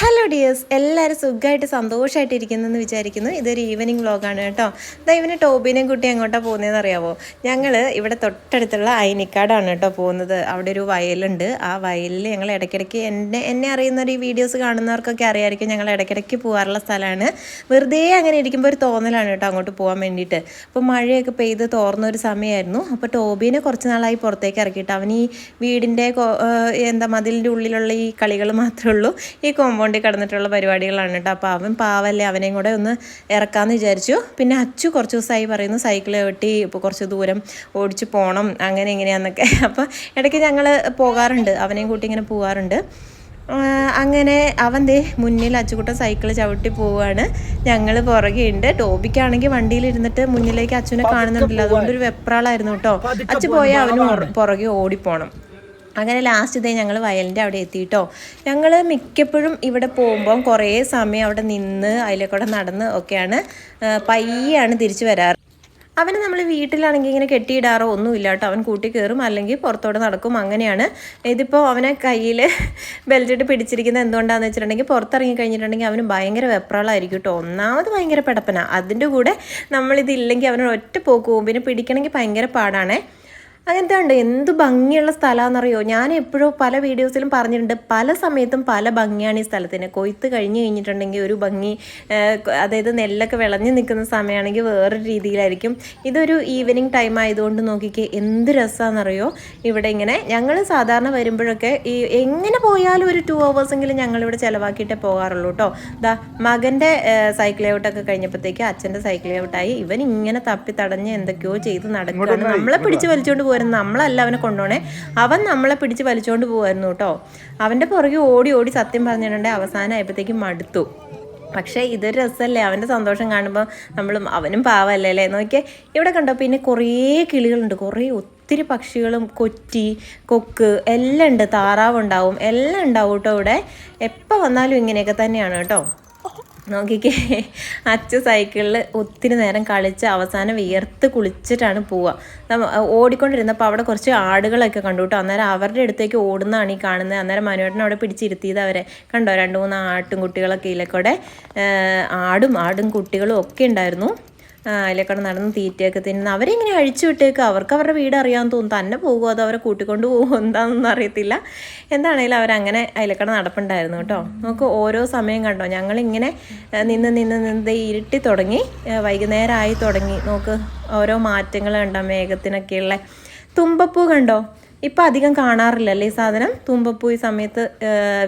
Hello dears എല്ലാവരും സുഖമായിട്ട് സന്തോഷമായിട്ട് ഇരിക്കുന്നെന്ന് വിചാരിക്കുന്നു. ഇതൊരു ഈവനിങ് വ്ളോഗാണ് കേട്ടോ. ദാ ഇവന് ടോബിനെയും കുട്ടി എങ്ങോട്ടാണ് പോകുന്നതെന്ന് അറിയാവോ? ഞങ്ങൾ ഇവിടെ തൊട്ടടുത്തുള്ള അയനിക്കാടാണ് കേട്ടോ പോകുന്നത്. അവിടെ ഒരു വയലുണ്ട്. ആ വയലിൽ ഞങ്ങൾ ഇടയ്ക്കിടയ്ക്ക് എന്നെ എന്നെ അറിയുന്ന ഒരു വീഡിയോസ് കാണുന്നവർക്കൊക്കെ അറിയാമായിരിക്കും ഞങ്ങൾ ഇടയ്ക്കിടയ്ക്ക് പോകാറുള്ള സ്ഥലമാണ്. വെറുതെ അങ്ങനെ ഇരിക്കുമ്പോൾ ഒരു തോന്നലാണ് കേട്ടോ അങ്ങോട്ട് പോകാൻ വേണ്ടിയിട്ട്. അപ്പോൾ മഴയൊക്കെ പെയ്ത് തോർന്ന ഒരു സമയമായിരുന്നു അപ്പോൾ ടോബിനെ കുറച്ച് നാളായി പുറത്തേക്ക് ഇറക്കിയിട്ട് അവൻ ഈ വീടിന്റെ എന്താ മതിലിന്റെ ഉള്ളിലുള്ള ഈ കളികൾ മാത്രമേ ഉള്ളൂ. ഈ കോമ്പൗണ്ടിൽ കിടന്നിട്ടുള്ള പരിപാടികളാണ് കേട്ടോ. അപ്പോൾ അവൻ പാവല്ലേ അവനെയും കൂടെ ഒന്ന് ഇറക്കാമെന്ന് വിചാരിച്ചു. പിന്നെ അച്ചു കുറച്ച് ദിവസമായി പറയുന്നു സൈക്കിൾ വെട്ടി ഇപ്പോൾ കുറച്ച് ദൂരം ഓടിച്ച് പോകണം അങ്ങനെ ഇങ്ങനെയാന്നൊക്കെ. അപ്പോൾ ഇടയ്ക്ക് ഞങ്ങൾ പോകാറുണ്ട് അവനെയും കൂട്ടി ഇങ്ങനെ പോകാറുണ്ട് അങ്ങനെ അവൻ ദേ മുന്നിൽ അച്ചുകുട്ടൻ സൈക്കിൾ ചവിട്ടി പോവുകയാണ് ഞങ്ങൾ പുറകെ ഉണ്ട് ടോബിക്കാണെങ്കിൽ വണ്ടിയിൽ ഇരുന്നിട്ട് മുന്നിലേക്ക് അച്ഛനെ കാണുന്നുണ്ടല്ലോ. അതുകൊണ്ട് ഒരു വെപ്രാളായിരുന്നു കേട്ടോ. അച്ഛൻ പോയാൽ അവന് പുറകെ ഓടിപ്പോണം. അങ്ങനെ ലാസ്റ്റ് ഡേ ഞങ്ങൾ വയലിന്റെ അവിടെ എത്തിയിട്ടോ ഞങ്ങൾ മിക്കപ്പോഴും ഇവിടെ പോകുമ്പം കുറേ സമയം അവിടെ നിന്ന് അതിലേക്കൂടെ നടന്ന് ഒക്കെയാണ് പയ്യാണ് തിരിച്ചു വരാറ്. അവന് നമ്മൾ വീട്ടിലാണെങ്കിൽ ഇങ്ങനെ കെട്ടിയിടാറോ ഒന്നുമില്ല കേട്ടോ. അവൻ കൂട്ടി കയറും അല്ലെങ്കിൽ പുറത്തോട്ട് നടക്കും അങ്ങനെയാണ്. ഇതിപ്പോൾ അവനെ കയ്യിൽ ബെൽറ്റിട്ട് പിടിച്ചിരിക്കുന്നത് എന്തുകൊണ്ടാണെന്ന് വെച്ചിട്ടുണ്ടെങ്കിൽ പുറത്തിറങ്ങി കഴിഞ്ഞിട്ടുണ്ടെങ്കിൽ അവന് ഭയങ്കര വെപ്രാളായിരിക്കും കേട്ടോ. ഒന്നാമത് ഭയങ്കര പെടപ്പന. അതിന്റെ കൂടെ നമ്മളിതില്ലെങ്കിൽ അവന് ഒറ്റ പോക്ക് പോകും. പിന്നെ പിടിക്കണമെങ്കിൽ ഭയങ്കര പാടാണേ. അങ്ങനത്തെ ഉണ്ട് എന്ത് ഭംഗിയുള്ള സ്ഥലമാണെന്നറിയോ? ഞാൻ എപ്പോഴും പല വീഡിയോസിലും പറഞ്ഞിട്ടുണ്ട് പല സമയത്തും പല ഭംഗിയാണ് ഈ സ്ഥലത്തിന്. കൊയ്ത്ത് കഴിഞ്ഞ് കഴിഞ്ഞിട്ടുണ്ടെങ്കിൽ ഒരു ഭംഗി അതായത് നെല്ലൊക്കെ വിളഞ്ഞു നിൽക്കുന്ന സമയമാണെങ്കിൽ വേറൊരു രീതിയിലായിരിക്കും. ഇതൊരു ഈവനിങ് ടൈം ആയതുകൊണ്ട് നോക്കിക്കേ എന്ത് രസമാണെന്നറിയോ? ഇവിടെ ഇങ്ങനെ ഞങ്ങൾ സാധാരണ വരുമ്പോഴൊക്കെ ഈ എങ്ങനെ പോയാലും ഒരു ടു അവേഴ്സെങ്കിലും ഞങ്ങളിവിടെ ചിലവാക്കിയിട്ടേ പോകാറുള്ളൂ കേട്ടോ. ദാ മകന്റെ സൈക്കിൾ ഔട്ടൊക്കെ കഴിഞ്ഞപ്പോഴത്തേക്ക് അച്ഛന്റെ സൈക്കിൾ ഔട്ടായി ഇവൻ ഇങ്ങനെ തപ്പി തടഞ്ഞ് എന്തൊക്കെയോ ചെയ്ത് നടക്കുകയാണ്. നമ്മളെ പിടിച്ച് വലിച്ചുകൊണ്ട് പോരുന്നു നമ്മളല്ല അവനെ കൊണ്ടുപോണേ. അവൻ നമ്മളെ പിടിച്ച് വലിച്ചുകൊണ്ട് പോകുമായിരുന്നു കേട്ടോ. അവന്റെ പുറകെ ഓടി ഓടി സത്യം പറഞ്ഞിട്ടുണ്ടെങ്കിൽ അവസാനം ആയപ്പോഴത്തേക്കും മടുത്തു. പക്ഷേ ഇതൊരു രസമല്ലേ അവന്റെ സന്തോഷം കാണുമ്പോൾ നമ്മളും അവനും പാവല്ലേ അല്ലേ? നോക്കിയാൽ ഇവിടെ കണ്ടോ പിന്നെ കുറേ കിളികളുണ്ട് കുറേ ഒത്തിരി പക്ഷികളും കൊറ്റി കൊക്ക് എല്ലാം ഉണ്ട് താറാവുണ്ടാവും എല്ലാം ഉണ്ടാവും കേട്ടോ ഇവിടെ. എപ്പോൾ വന്നാലും ഇങ്ങനെയൊക്കെ തന്നെയാണ് കേട്ടോ. നോക്കിക്കേ. അച്ഛ സൈക്കിളിൽ ഒത്തിരി നേരം കളിച്ച് അവസാനം വിയർത്ത് കുളിച്ചിട്ടാണ് പോവുക ഓടിക്കൊണ്ടിരുന്നപ്പോൾ അവിടെ കുറച്ച് ആടുകളൊക്കെ കണ്ടു കേട്ടോ അന്നേരം അവരുടെ അടുത്തേക്ക് ഓടുന്നതാണ് ഈ കാണുന്നത് അന്നേരം മനുവേട്ടൻ അവിടെ പിടിച്ചിരുത്തിയത് അവരെ. കണ്ടോ? രണ്ട് മൂന്ന് ആട്ടും കുട്ടികളൊക്കെ ഇതിലേക്കൂടെ കൂടെ ആടും ആടും കുട്ടികളും ഒക്കെ ഉണ്ടായിരുന്നു. അതിലേക്കൂടെ നടന്ന് തീറ്റയൊക്കെ തിന്നുന്ന അവരെങ്ങനെ അഴിച്ചു വിട്ടേക്ക്? അവർക്ക് അവരുടെ വീട് അറിയാമെന്ന് തോന്നുന്നു. തന്നെ പോകുമോ അതോ അവരെ കൂട്ടിക്കൊണ്ട് പോകുമോ എന്താണെന്നൊന്നും അറിയത്തില്ല. എന്താണേലും അവരങ്ങനെ അതിലേക്കൂടെ നടപ്പുണ്ടായിരുന്നു കേട്ടോ. നമുക്ക് ഓരോ സമയം കണ്ടോ? ഞങ്ങളിങ്ങനെ നിന്ന് നിന്ന് നിന്ന് ഇരുട്ടി തുടങ്ങി. വൈകുന്നേരം ആയി തുടങ്ങി. നോക്ക് ഓരോ മാറ്റങ്ങൾ കണ്ടോ? മേഘത്തിനൊക്കെയുള്ള തുമ്പപ്പൂ കണ്ടോ? ഇപ്പം അധികം കാണാറില്ലല്ലേ ഈ സാധനം? തുമ്പപ്പൂ ഈ സമയത്ത്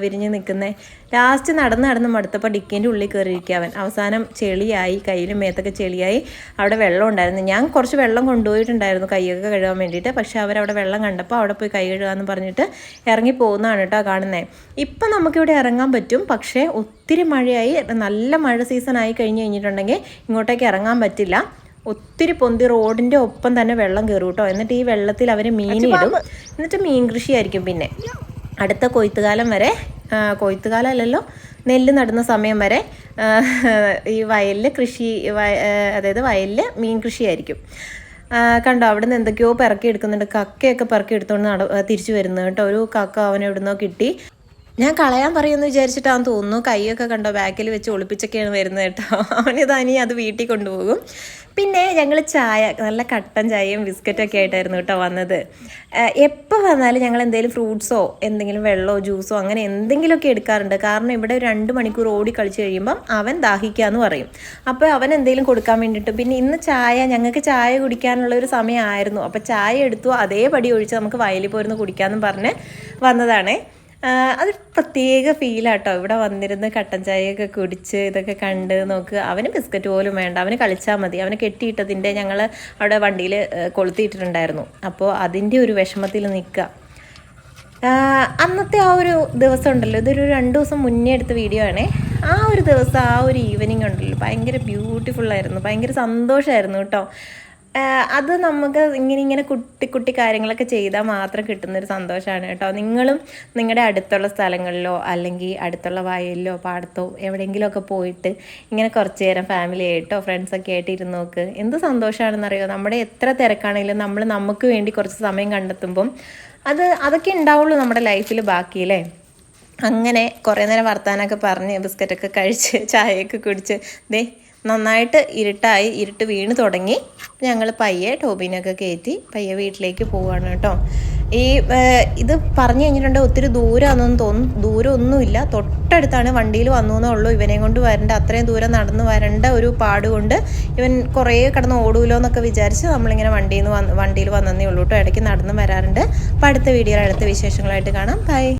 വിരിഞ്ഞ് നിൽക്കുന്നേ. ലാസ്റ്റ് നടന്ന് നടന്ന് മടുത്തപ്പോൾ ഡിക്കിന്റെ ഉള്ളിൽ കയറിയിരിക്കുക അവൻ. അവസാനം ചെളിയായി കയ്യിലും മേത്തൊക്കെ ചെളിയായി. അവിടെ വെള്ളം ഉണ്ടായിരുന്നു. ഞാൻ കുറച്ച് വെള്ളം കൊണ്ടുപോയിട്ടുണ്ടായിരുന്നു കൈയൊക്കെ കഴുകാൻ വേണ്ടിയിട്ട്. പക്ഷേ അവരവിടെ വെള്ളം കണ്ടപ്പോൾ അവിടെ പോയി കൈ കഴുകാമെന്ന് പറഞ്ഞിട്ട് ഇറങ്ങി പോകുന്നതാണ് കേട്ടോ കാണുന്നത് ഇപ്പം നമുക്കിവിടെ ഇറങ്ങാൻ പറ്റും. പക്ഷേ ഒത്തിരി മഴയായി. നല്ല മഴ സീസൺ ആയി കഴിഞ്ഞ് കഴിഞ്ഞിട്ടുണ്ടെങ്കിൽ ഇങ്ങോട്ടേക്ക് ഇറങ്ങാൻ പറ്റില്ല. ഒത്തിരി പൊന്തി റോഡിന്റെ ഒപ്പം തന്നെ വെള്ളം കയറും കേട്ടോ. എന്നിട്ട് ഈ വെള്ളത്തിൽ അവർ മീനിടും എന്നിട്ട് മീൻ കൃഷിയായിരിക്കും പിന്നെ. അടുത്ത കൊയ്ത്തുകാലം വരെ കൊയ്ത്തുകാലം അല്ലല്ലോ നെല്ല് നടുന്ന സമയം വരെ ഈ വയലിൽ കൃഷി അതായത് വയലിൽ മീൻ കൃഷിയായിരിക്കും. ആയിരിക്കും കണ്ടോ അവിടെ നിന്ന് എന്തൊക്കെയോ പിറക്കി എടുക്കുന്നുണ്ട്. കക്കയൊക്കെ പിറക്കി എടുത്തുകൊണ്ട് നട തിരിച്ചു വരുന്നത് കേട്ടോ. ഒരു കക്ക അവനെവിടുന്നോ കിട്ടി. ഞാൻ കളയാൻ പറയുമെന്ന് വിചാരിച്ചിട്ടാന്ന് തോന്നുന്നു. കൈയൊക്കെ കണ്ടോ ബാക്കിൽ വെച്ച് ഒളിപ്പിച്ചൊക്കെയാണ് വരുന്നത് കേട്ടോ. അവനിത് അനി അത് വീട്ടിൽ കൊണ്ടുപോകും. പിന്നെ ഞങ്ങൾ ചായ നല്ല കട്ടൻ ചായയും ബിസ്ക്കറ്റും ഒക്കെ ആയിട്ടായിരുന്നു കേട്ടോ വന്നത്. എപ്പോൾ വന്നാലും ഞങ്ങൾ എന്തെങ്കിലും ഫ്രൂട്ട്സോ എന്തെങ്കിലും വെള്ളമോ ജ്യൂസോ അങ്ങനെ എന്തെങ്കിലുമൊക്കെ എടുക്കാറുണ്ട്. കാരണം ഇവിടെ രണ്ട് മണിക്കൂർ ഓടി കളിച്ച് കഴിയുമ്പം അവൻ ദാഹിക്കാന്ന് പറയും. അപ്പോൾ അവൻ എന്തെങ്കിലും കൊടുക്കാൻ വേണ്ടിയിട്ട്. പിന്നെ ഇന്ന് ചായ ഞങ്ങൾക്ക് ചായ കുടിക്കാനുള്ള ഒരു സമയമായിരുന്നു. അപ്പോൾ ചായ എടുത്തു അതേപടി ഒഴിച്ച് നമുക്ക് വയലിൽ പോയിരുന്നു കുടിക്കാമെന്ന് പറഞ്ഞ് വന്നതാണേ. അതൊരു പ്രത്യേക ഫീലാട്ടോ ഇവിടെ വന്നിരുന്ന് കട്ടൻ ചായയൊക്കെ കുടിച്ച് ഇതൊക്കെ കണ്ട് നോക്ക്. അവന് ബിസ്ക്കറ്റ് പോലും വേണ്ട. അവന് കളിച്ചാൽ മതി. അവന് കെട്ടിയിട്ടതിന്റെ ഞങ്ങൾ അവിടെ വണ്ടിയിൽ കൊളുത്തിയിട്ടിട്ടുണ്ടായിരുന്നു. അപ്പോൾ അതിന്റെ ഒരു വിഷമത്തിൽ നിൽക്കുക. അന്നത്തെ ആ ഒരു ദിവസം ഉണ്ടല്ലോ. ഇതൊരു രണ്ട് ദിവസം മുന്നേ എടുത്ത വീഡിയോ ആണേ. ആ ഒരു ദിവസം ആ ഒരു ഈവനിങ് ഉണ്ടല്ലോ. ഭയങ്കര ബ്യൂട്ടിഫുള്ളായിരുന്നു ഭയങ്കര സന്തോഷമായിരുന്നു കേട്ടോ. അത് നമുക്ക് ഇങ്ങനെ ഇങ്ങനെ കുട്ടി കുട്ടി കാര്യങ്ങളൊക്കെ ചെയ്താൽ മാത്രം കിട്ടുന്നൊരു സന്തോഷമാണ് കേട്ടോ. നിങ്ങളും നിങ്ങളുടെ അടുത്തുള്ള സ്ഥലങ്ങളിലോ അല്ലെങ്കിൽ അടുത്തുള്ള വയലിലോ പാടത്തോ എവിടെയെങ്കിലുമൊക്കെ പോയിട്ട് ഇങ്ങനെ കുറച്ച് നേരം ഫാമിലി ആയിട്ടോ ഫ്രണ്ട്സൊക്കെ ആയിട്ട് ഇരുന്ന് നോക്ക്. എന്ത് സന്തോഷമാണെന്നറിയോ നമ്മുടെ എത്ര തിരക്കാണെങ്കിലും നമ്മൾ നമുക്ക് വേണ്ടി കുറച്ച് സമയം കണ്ടെത്തുമ്പം അത് അതൊക്കെ ഉണ്ടാവുള്ളൂ നമ്മുടെ ലൈഫിൽ ബാക്കിയല്ലേ അങ്ങനെ കുറേ നേരം വർത്താനൊക്കെ പറഞ്ഞ് ബിസ്ക്കറ്റൊക്കെ കഴിച്ച് ചായയൊക്കെ കുടിച്ച് ദേ നന്നായിട്ട് ഇരുട്ടായി ഇരുട്ട് വീണ് തുടങ്ങി ഞങ്ങൾ പയ്യെ ടോബിനൊക്കെ കയറ്റി പയ്യെ വീട്ടിലേക്ക് പോവുകയാണ് കേട്ടോ. ഈ ഇത് പറഞ്ഞു കഴിഞ്ഞിട്ടുണ്ടെങ്കിൽ ഒത്തിരി ദൂരമാണെന്ന് തോന്നുന്നു ദൂരം ഒന്നുമില്ല തൊട്ടടുത്താണ് വണ്ടിയിൽ വന്നു എന്നേ ഉള്ളൂ. ഇവനെ കൊണ്ട് വരേണ്ട അത്രയും ദൂരം നടന്ന് വരേണ്ട ഒരു പാട് കൊണ്ട് ഇവൻ കുറേ കിടന്ന് ഓടൂലോ എന്നൊക്കെ വിചാരിച്ച് നമ്മളിങ്ങനെ വണ്ടിയിൽ നിന്ന് വണ്ടിയിൽ വന്നതേ ഉള്ളൂ കേട്ടോ. ഇടയ്ക്ക് നടന്ന് വരാറുണ്ട്. അപ്പോൾ അടുത്ത വീഡിയോയിൽ അടുത്ത വിശേഷങ്ങളായിട്ട് കാണാം. ബൈ